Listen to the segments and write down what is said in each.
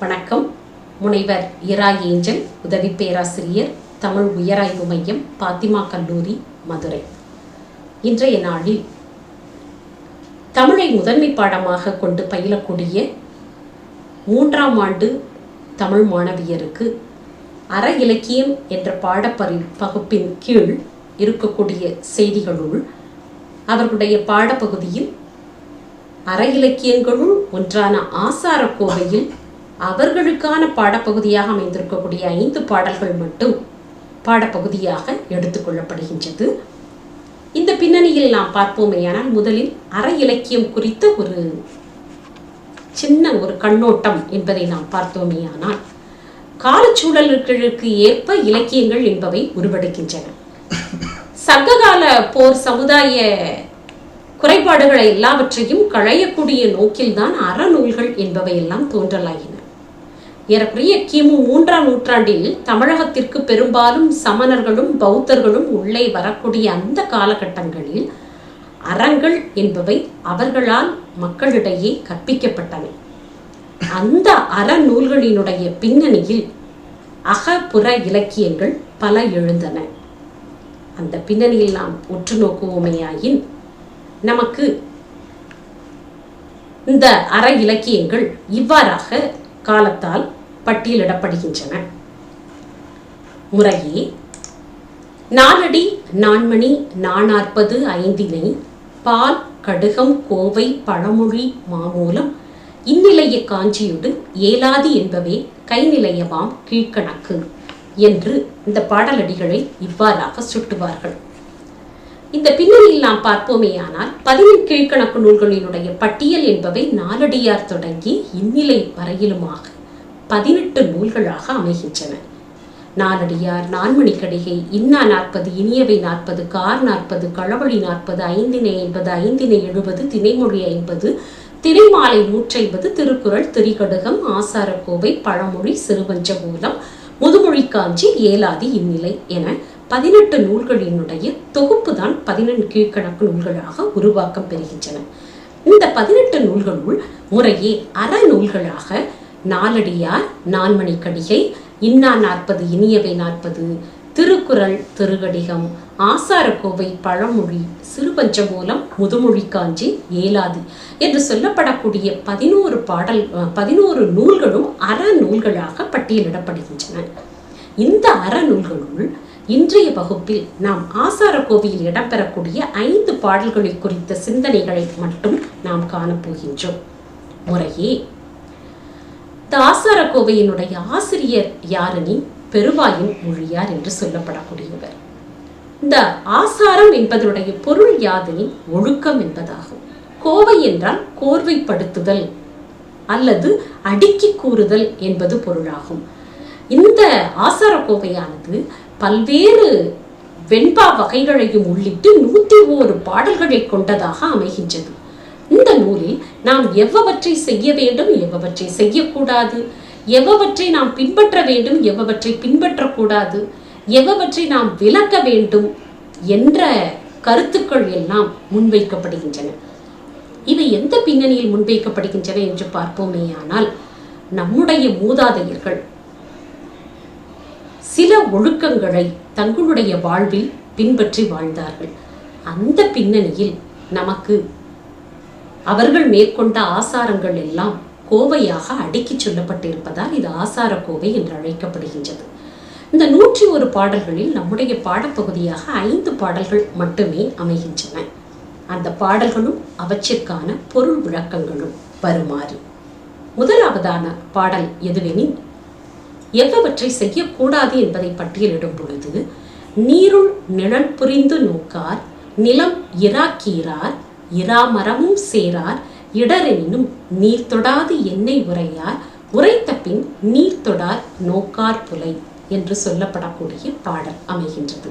வணக்கம். முனைவர் இரா ஏஞ்சல் உதவி பேராசிரியர் தமிழ் உயராய்வு மையம் பாத்திமா கல்லூரி மதுரை. இன்றைய நாளில் தமிழை முதன்மை பாடமாக கொண்டு பயிலக்கூடிய மூன்றாம் ஆண்டு தமிழ் மாணவியருக்கு அற இலக்கியம் என்ற பாடப்பரி பகுப்பின் கீழ் இருக்கக்கூடிய செய்திகளுள் அவர்களுடைய பாடப்பகுதியில் அற இலக்கியங்களுள் ஒன்றான ஆசார கோவையில் அவர்களுக்கான பாடப்பகுதியாக அமைந்திருக்கக்கூடிய ஐந்து பாடல்கள் மட்டும் பாடப்பகுதியாக எடுத்துக்கொள்ளப்படுகின்றது. இந்த பின்னணியில் நாம் பார்ப்போமேயானால் முதலில் அற இலக்கியம் குறித்த ஒரு சின்ன ஒரு கண்ணோட்டம் என்பதை நாம் பார்த்தோமேயானால் காலச்சூழல்களுக்கு ஏற்ப இலக்கியங்கள் என்பவை உருவெடுக்கின்றன. சங்ககால போர் சமுதாய குறைபாடுகளை எல்லாவற்றையும் களையக்கூடிய நோக்கில்தான் அறநூல்கள் என்பவை எல்லாம் தோன்றலாயின ஏறக்குறைய கிமு மூன்றாம் நூற்றாண்டில் தமிழகத்திற்கு பெரும்பாலும் சமணர்களும் பௌத்தர்களும் உள்ளே வரக்கூடிய அந்த காலகட்டங்களில் அறங்கள் என்பவை அவர்களால் மக்களிடையே கற்பிக்கப்பட்டன அந்த அறநூல்களினுடைய பின்னணியில் அகப்புற இலக்கியங்கள் பல எழுந்தன. அந்த பின்னணியில் நாம் உற்று நோக்குவோமேயாயின் நமக்கு இந்த அற இலக்கியங்கள் இவ்வாறாக காலத்தால் பட்டியலிடப்படுகின்றன. முறையே நாலடி நான்மணி நானாற்பது ஐந்தினை பால் கடுகம் கோவை பழமொழி மாமூலம் இந்நிலைய காஞ்சியுடு ஏலாதி என்பவே கைநிலையமாம் கீழ்கணக்கு என்று இந்த பாடலடிகளை இவ்வாறாக சுட்டுவார்கள். இந்த பின்னணியில் நாம் பார்ப்போமேயானால் பதினெண் கீழ்கணக்கு நூல்களினுடைய பட்டியல் என்பவை நாலடியார் தொடங்கி இந்நிலை வரையிலுமாக பதினெட்டு நூல்களாக அமைகின்றன. நாலடியார் நான்மணிக்கடிகை இன்னா நாற்பது இனியவை நாற்பது கார் நாற்பது களவழி நாற்பது ஐந்தினை ஐம்பது ஐந்தினை எழுபது திணைமொழி ஐம்பது திரைமாலை நூற்றைம்பது திருக்குறள் திரிகடுகம் ஆசாரக்கோவை பழமொழி சிறுவஞ்சகூலம் முதுமொழி காஞ்சி ஏலாதி இந்நிலை என பதினெட்டு நூல்களினுடைய தொகுப்பு தான் பதினெண்டு கீழ்கணக்கு நூல்களாக உருவாக்கம் பெறுகின்றன. இந்த பதினெட்டு நூல்களுள் முறையே அற நூல்களாக நாலடியார் நான்மணி கடிகை இன்னா நாற்பது இனியவை நாற்பது திருக்குறள் திருகடிகம் ஆசாரக்கோவை பழமொழி சிறுபஞ்சமூலம் முதுமொழி காஞ்சி ஏலாதி என்று சொல்லப்படக்கூடிய பதினோரு பாடல் பதினோரு நூல்களும் அற நூல்களாக பட்டியலிடப்படுகின்றன. இந்த அறநூல்களுள் இன்றைய வகுப்பில் நாம் ஆசாரக்கோவையில் இடம்பெறக்கூடிய ஐந்து பாடல்களை குறித்த சிந்தனைகளை மட்டும் நாம் காணப்போகின்றோம். முறையே இந்த கோவையினுடைய ஆசிரியர் யாரெனின் பெருவாயின் மொழியார் என்று சொல்லப்படக்கூடியவர். இந்த ஆசாரம் என்பதனுடைய பொருள் யாதெனின் ஒழுக்கம் என்பதாகும். கோவை என்றால் கோர்வைப்படுத்துதல் அல்லது அடுக்கி கூறுதல் என்பது பொருளாகும். இந்த ஆசார கோவையானது பல்வேறு வெண்பா வகைகளையும் உள்ளிட்டு நூற்றி ஓரு பாடல்களை கொண்டதாக அமைகின்றது. இந்த நூலில் நாம் எவ்வவற்றை செய்ய வேண்டும் எவ்வவற்றை செய்யக்கூடாது? எவ்வவற்றை நாம் பின்பற்ற வேண்டும் எவ்வவற்றை பின்பற்றக்கூடாது? எவ்வவற்றை நாம் விளக்க வேண்டும் என்ற கருத்துக்கள் எல்லாம் முன்வைக்கப்படுகின்றன. இவை எந்த பின்னணியில் முன்வைக்கப்படுகின்றன என்று பார்ப்போமேயானால் நம்முடைய மூதாதையர்கள் சில ஒழுக்கங்களை தங்களுடைய வாழ்வில் பின்பற்றி வாழ்ந்தார்கள். அந்த பின்னணியில் நமக்கு அவர்கள் மேற்கொண்ட ஆசாரங்கள் எல்லாம் கோவையாக அடுக்கி சொல்லப்பட்டிருப்பதால் இது ஆசார கோவை என்று அழைக்கப்படுகின்றது. இந்த நூற்றி ஒரு பாடல்களில் நம்முடைய பாடப்பகுதியாக ஐந்து பாடல்கள் மட்டுமே அமைகின்றன. அந்த பாடல்களும் அவற்றிற்கான பொருள் விளக்கங்களும் வருமாறு முதலாவதான பாடல் எதுவெனில் எவ்வவற்றை செய்யக்கூடாது என்பதை பட்டியலிடும் பொழுது நீருள் நிழல் புரிந்து நோக்கார் நிலம் இராக்கீரார் இராமரமும் சேரார். இடரெனினும் நீர் தொடாது எண்ணெய் உரையார். உரைத்த பின் நீர் தொடார் நோக்கார் புலை என்று சொல்லப்படக்கூடிய பாடல் அமைகின்றது.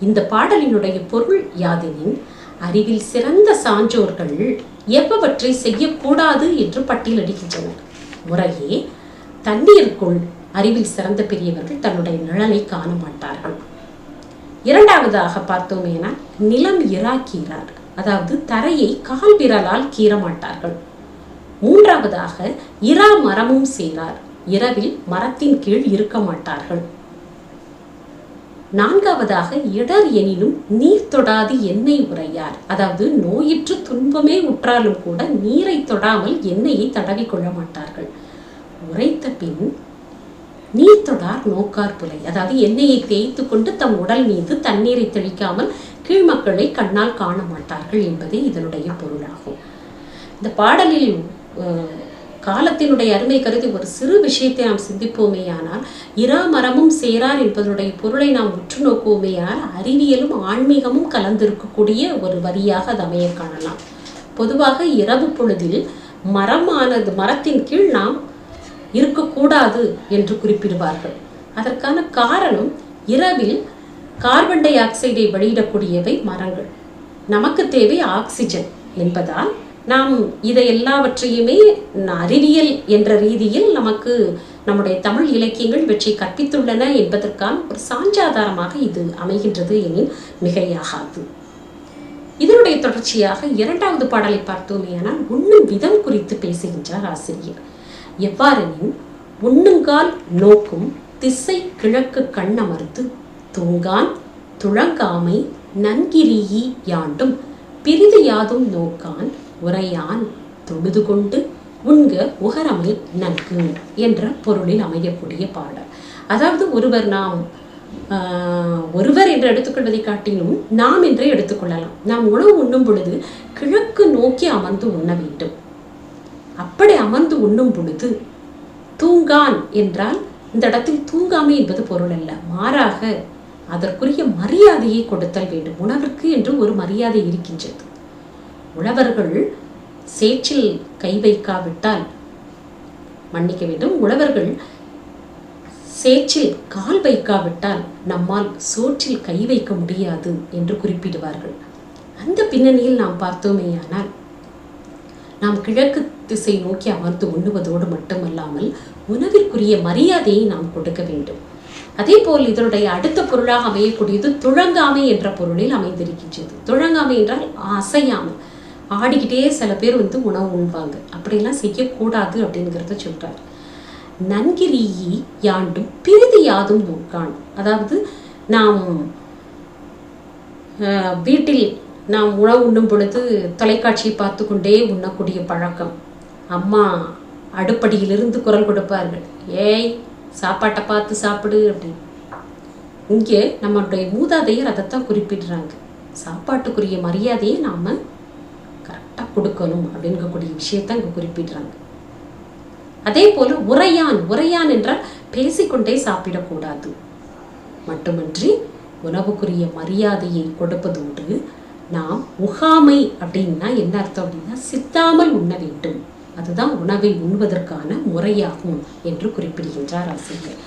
இந்த பாடலினுடைய பொருள் யாதெனின் அறிவில் சிறந்த சான்றோர்கள் எவ்வவற்றை செய்யக்கூடாது என்று பட்டியலிடுகின்றனர் முறையே தண்ணீருக்குள் அறிவில் சிறந்த பெரியவர்கள் தன்னுடைய நிழலை காண மாட்டார்கள். இரண்டாவதாக பார்த்தோமேனா நிலம் இராக்கிறார்கள் அதாவது தரையை கால் விரலால் கீற மாட்டார்கள் மூன்றாவதாக இரா மரமும் சேரார். இரவில் மரத்தின் கீழ் இருக்க மாட்டார்கள் நான்காவதாக இடர் எனினும் நீர் தொடாது எண்ணெய் உரையார். அதாவது நோயிற்று துன்பமே உற்றாலும் கூட நீரை தொடாமல் எண்ணெயை தடவிக்கொள்ள மாட்டார்கள் உரைத்த பின் நீர் தொடார் நோக்கார் புலை. அதாவது எண்ணெயை தேய்த்து கொண்டு தம் உடல் மீது தண்ணீரை தெளிக்காமல் கீழ்மக்களை கண்ணால் காண மாட்டார்கள் என்பதே இதனுடைய பொருளாகும். இந்த பாடலில் காலத்தினுடைய அருமை கருதி ஒரு சிறு விஷயத்தை நாம் சிந்திப்போமேயானால் இரா மரமும் சேரார் என்பதனுடைய பொருளை நாம் உற்று நோக்குவோமேயால் அறிவியலும் ஆன்மீகமும் கலந்திருக்கக்கூடிய ஒரு வரியாக அது அமைய காணலாம். பொதுவாக இரவு பொழுதில் மரமானது மரத்தின் கீழ் நாம் இருக்கக்கூடாது என்று குறிப்பிடுவார்கள். அதற்கான காரணம் இரவில் கார்பன் டை ஆக்சைடை வெளியிடக்கூடியவை மரங்கள். நமக்கு தேவை ஆக்சிஜன் என்பதால் நாம் இதை எல்லாவற்றையுமே அறிவியல் என்ற ரீதியில் நமக்கு நம்முடைய தமிழ் இலக்கியங்கள் இவற்றை கற்பித்துள்ளன என்பதற்கான ஒரு சான்றாதாரமாக இது அமைகின்றது எனில் மிகையாகாது. இதனுடைய தொடர்ச்சியாக இரண்டாவது பாடலை பார்த்தோமேயானால் உண்ணும் விதம் குறித்து பேசுகின்றார் ஆசிரியர். எவ்வாறெனின் உண்ணுங்கால் நோக்கும் திசை கிழக்கு கண்ணமர்ந்து தூங்கான் துழங்காமை நன்கிரியி யாண்டும் பிரிது யாதும் நோக்கான் உரையான் தொழுது கொண்டு உண்க உகரமை நன்கு என்ற பொருளில் அமையக்கூடிய பாடல். அதாவது ஒருவர் நாம் ஒருவர் என்று எடுத்துக்கொள்வதை காட்டிலும் நாம் என்றே எடுத்துக்கொள்ளலாம் நாம் உணவு உண்ணும் பொழுது கிழக்கு நோக்கி அமர்ந்து உண்ண வேண்டும். அப்படி அமர்ந்து உண்ணும் பொழுது தூங்கான் என்றால் இந்த இடத்தில் தூங்காமை என்பது பொருள் அல்ல. மாறாக அதற்குரிய மரியாதையை கொடுத்தல் வேண்டும். உணவிற்கு என்று ஒரு மரியாதை இருக்கின்றது. உழவர்கள் சேற்றில் கை வைக்காவிட்டால் மன்னிக்க வேண்டும். உழவர்கள் சேற்றில் கால் வைக்காவிட்டால் நம்மால் சோற்றில் கை வைக்க முடியாது என்று குறிப்பிடுவார்கள். அந்த பின்னணியில் நாம் பார்த்தோமேயானால் நாம் கிழக்கு திசை நோக்கி அமர்ந்து உண்ணுவதோடு மட்டுமல்லாமல் உணவிற்குரிய மரியாதையை நாம் கொடுக்க வேண்டும். அதே போல் இதனுடைய அடுத்த பொருளாக அமையக்கூடியது துழங்காமை என்ற பொருளில் அமைந்திருக்கின்றது. துழங்காமை என்றால் அசையாமல் ஆடிக்கிட்டே சில பேர் வந்து உணவு உண்பாங்க. அப்படிலாம் செய்யக்கூடாது அப்படிங்கிறத சொல்கிறார் நன்கிரியை யாண்டும் பிரிதி யாதும் நோக்கான் அதாவது நாம் வீட்டில் நாம் உணவு உண்ணும் பொழுது தொலைக்காட்சியை பார்த்து கொண்டே உண்ணக்கூடிய பழக்கம். அம்மா அடுப்படியிலிருந்து குரல் கொடுப்பார்கள். ஏய் சாப்பாட்டை பார்த்து சாப்பிடு அப்படின்னு. இங்கே நம்மளுடைய மூதாதையர் அதைத்தான் குறிப்பிடுறாங்க. சாப்பாட்டுக்குரிய மரியாதையை நாம் கரெக்டாக கொடுக்கணும் அப்படிங்கக்கூடிய விஷயத்தை இங்கே குறிப்பிடுறாங்க. அதே போல் உரையான் உரையான் என்றால் பேசிக்கொண்டே சாப்பிடக்கூடாது. மட்டுமின்றி உணவுக்குரிய மரியாதையை கொடுப்பதோடு நாம் உகாமை அப்படின்னா என்ன அர்த்தம் அப்படின்னா சித்தாமல் உண்ண வேண்டும். அதுதான் உணவை உண்பதற்கான முறையாகும் என்று குறிப்பிடுகின்றார் ஆசிரியர்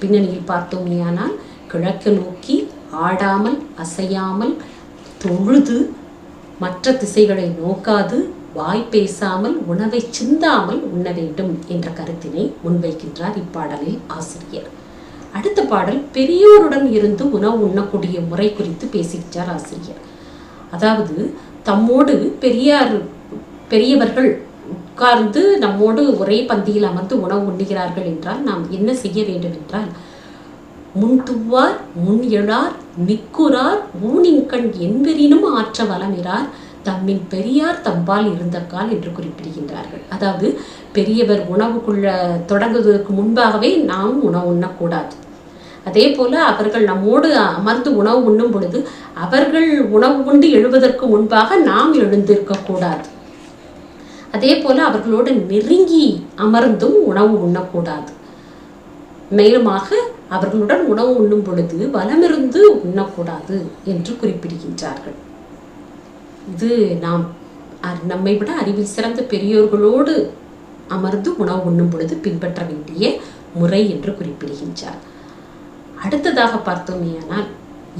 பின்னணியில் பார்த்தோமேயானால் கிழக்கு நோக்கி ஆடாமல் அசையாமல் தொழுது மற்ற திசைகளை நோக்காது வாய் பேசாமல் உணவை சிந்தாமல் உண்ண வேண்டும் என்ற கருத்தினை முன்வைக்கின்றார் இப்பாடலில் ஆசிரியர். அடுத்த பாடல் பெரியோருடன் இருந்து உணவு உண்ணக்கூடிய முறை குறித்து பேசுகின்றார் ஆசிரியர். அதாவது தம்மோடு பெரியார் பெரியவர்கள் உட்கார்ந்து நம்மோடு ஒரே பந்தியில் அமர்ந்து உணவு உண்ணுகிறார்கள் என்றால் நாம் என்ன செய்ய வேண்டும் என்றால் முன் துவார் முன் எழார் மிக்குறார் ஊனின் கண் என்பெறினும் ஆற்ற வளமிறார் தம்மின் பெரியார் தம்பால் இருந்த கால் என்று குறிப்பிடுகின்றார்கள். அதாவது பெரியவர் உணவுக்குள்ள தொடங்குவதற்கு முன்பாகவே நாம் உணவு உண்ணக்கூடாது. அதே போல அவர்கள் நம்மோடு அமர்ந்து உணவு உண்ணும் பொழுது அவர்கள் உணவு உண்டு எழுவதற்கு முன்பாக நாம் எழுந்திருக்க கூடாது அதே போல அவர்களோடு நெருங்கி அமர்ந்தும் உணவு உண்ணக்கூடாது. மேலுமாக அவர்களுடன் உணவு உண்ணும் பொழுது வலமிருந்து உண்ணக்கூடாது என்று குறிப்பிடுகின்றார்கள். இது நாம் நம்மை விட அறிவில் சிறந்த பெரியோர்களோடு அமர்ந்து உணவு உண்ணும் பொழுது பின்பற்ற வேண்டிய முறை என்று குறிப்பிடுகின்றார். அடுத்ததாக பார்த்தோமேயானால்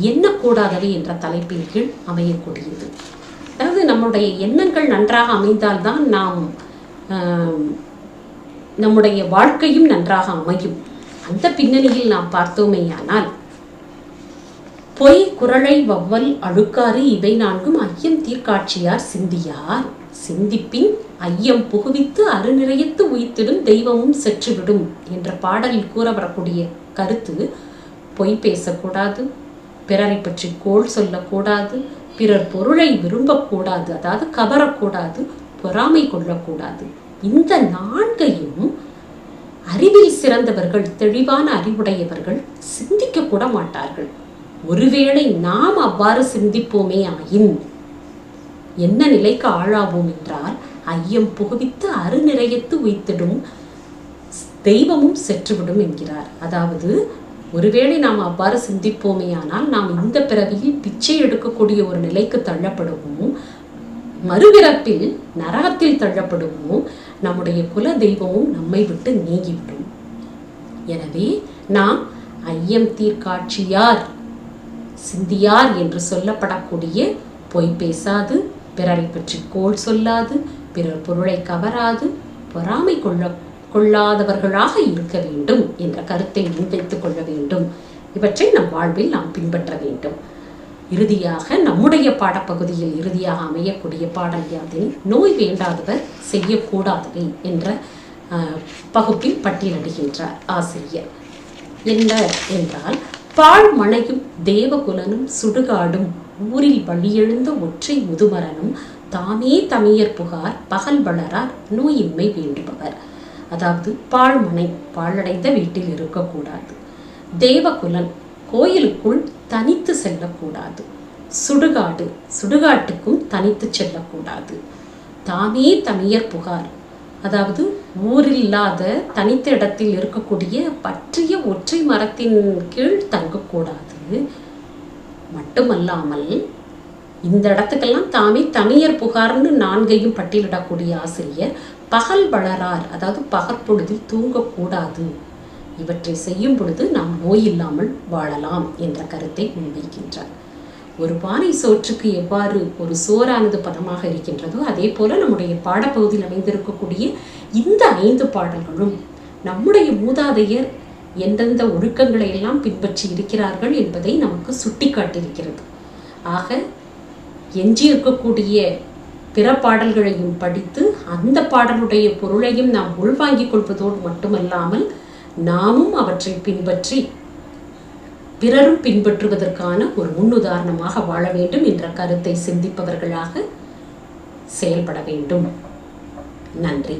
எண்ணக்கூடாதவை என்ற தலைப்பின் கீழ் அமையக்கூடியது. அதாவது நம்முடைய எண்ணங்கள் நன்றாக அமைந்தால்தான் நாம் நம்முடைய வாழ்க்கையும் நன்றாக அமையும். அந்த பின்னணியில் நாம் பார்த்தோமேயானால் பொய் குரலை வவ்வல் அழுக்காறு இவை நான்கும் ஐயம் தீர்க்காட்சியார் சிந்தியார். சிந்திப்பின் ஐயம் புகுவித்து அருநிறையத்து உயித்திடும் தெய்வமும் செற்றுவிடும் என்ற பாடலில் கூற வரக்கூடிய கருத்து பொய் பேசக்கூடாது பிறரை பற்றி கோள் சொல்லக்கூடாது பிறர் பொருளை விரும்பக்கூடாது அதாவது கவரக்கூடாது பொறாமை கொள்ளக்கூடாது. இந்த நான்கையும் அறிவில் சிறந்தவர்கள் தெளிவான அறிவுடையவர்கள் சிந்திக்க கூட மாட்டார்கள். ஒருவேளை நாம் அவ்வாறு சிந்திப்போமே ஆயின் என்ன நிலைக்கு ஆளாவோம் என்றால் ஐயம் புகுவித்து அருநிறையத்து உய்த்திடும் தெய்வமும் செற்றுவிடும் என்கிறார். அதாவது ஒருவேளை நாம் அவ்வாறு சிந்திப்போமேயானால் நாம் இந்த பிறவியில் பிச்சை எடுக்கக்கூடிய ஒரு நிலைக்கு தள்ளப்படுவோம்? மறுபிறப்பில் நரகத்தில் தள்ளப்படுவோம்? நம்முடைய குல தெய்வமும் நம்மை விட்டு நீங்கிவிடும். எனவே நாம் ஐயம் தீர்க்காட்சியார் சிந்தியார் என்று சொல்லப்படக்கூடிய பொய் பேசாது பிறரை பற்றி கோள் சொல்லாது பிறர் பொருளை கவராது பொறாமை கொள்ள கொள்ளாதவர்களாக இருக்க வேண்டும் என்ற கருத்தை முன்வைத்துக் கொள்ள வேண்டும். இவற்றை நம் வாழ்வில் நாம் பின்பற்ற வேண்டும். இறுதியாக நம்முடைய பாடப்பகுதியில் இறுதியாக அமையக்கூடிய பாடல் யாதில் நோய் வேண்டாதவர் செய்யக்கூடாதவை என்ற பகுப்பில் பட்டியலிடுகின்றார் ஆசிரியர். என்ன என்றால் பால் மனையும் தேவகுலனும் சுடுகாடும் ஊரில் வழியெழுந்த ஒற்றை முதுமரனும் தாமே தமியர் புகார் பகல் வளரார் நோயின்மை வேண்டுபவர். அதாவது பாழ்மனை பாழடைந்த வீட்டில் இருக்கக்கூடாது. தேவகுலன் கோயிலுக்குள் தனித்து செல்லக்கூடாது. சுடுகாடு சுடுகாட்டுக்கும் தனித்து செல்லக்கூடாது. தாமே தமியர் புகார். அதாவது ஊரில்லாத தனித்த இடத்தில் இருக்கக்கூடிய பற்றிய ஒற்றை மரத்தின் கீழ் தங்கக்கூடாது. மட்டுமல்லாமல் இந்த இடத்துக்கெல்லாம் தாமே தனியர் புகார்னு நான்கையும் பட்டியலிடக்கூடிய ஆசிரியர் பகல் வளரார். அதாவது பகற்பொழுதில் தூங்கக்கூடாது. இவற்றை செய்யும் பொழுது நாம் நோய் இல்லாமல் வாழலாம் என்ற கருத்தை முன்வைக்கின்றார். ஒரு பானை சோற்றுக்கு எவ்வாறு ஒரு சோறானது பதமாக இருக்கின்றதோ அதே போல நம்முடைய பாடப்பகுதியில் அமைந்திருக்கக்கூடிய இந்த ஐந்து பாடல்களும் நம்முடைய மூதாதையர் எந்தெந்த ஒழுக்கங்களை எல்லாம் பின்பற்றி இருக்கிறார்கள் என்பதை நமக்கு சுட்டிக்காட்டியிருக்கிறது. ஆக எஞ்சியிருக்கக்கூடிய பிற பாடல்களையும் படித்து அந்த பாடலுடைய பொருளையும் நாம் உள்வாங்கிக் கொள்வதோடு மட்டுமல்லாமல் நாமும் அவற்றை பின்பற்றி பிறரும் பின்பற்றுவதற்கான ஒரு முன்னுதாரணமாக வாழ வேண்டும் என்ற கருத்தை சிந்திப்பவர்களாக செயல்பட வேண்டும். நன்றி.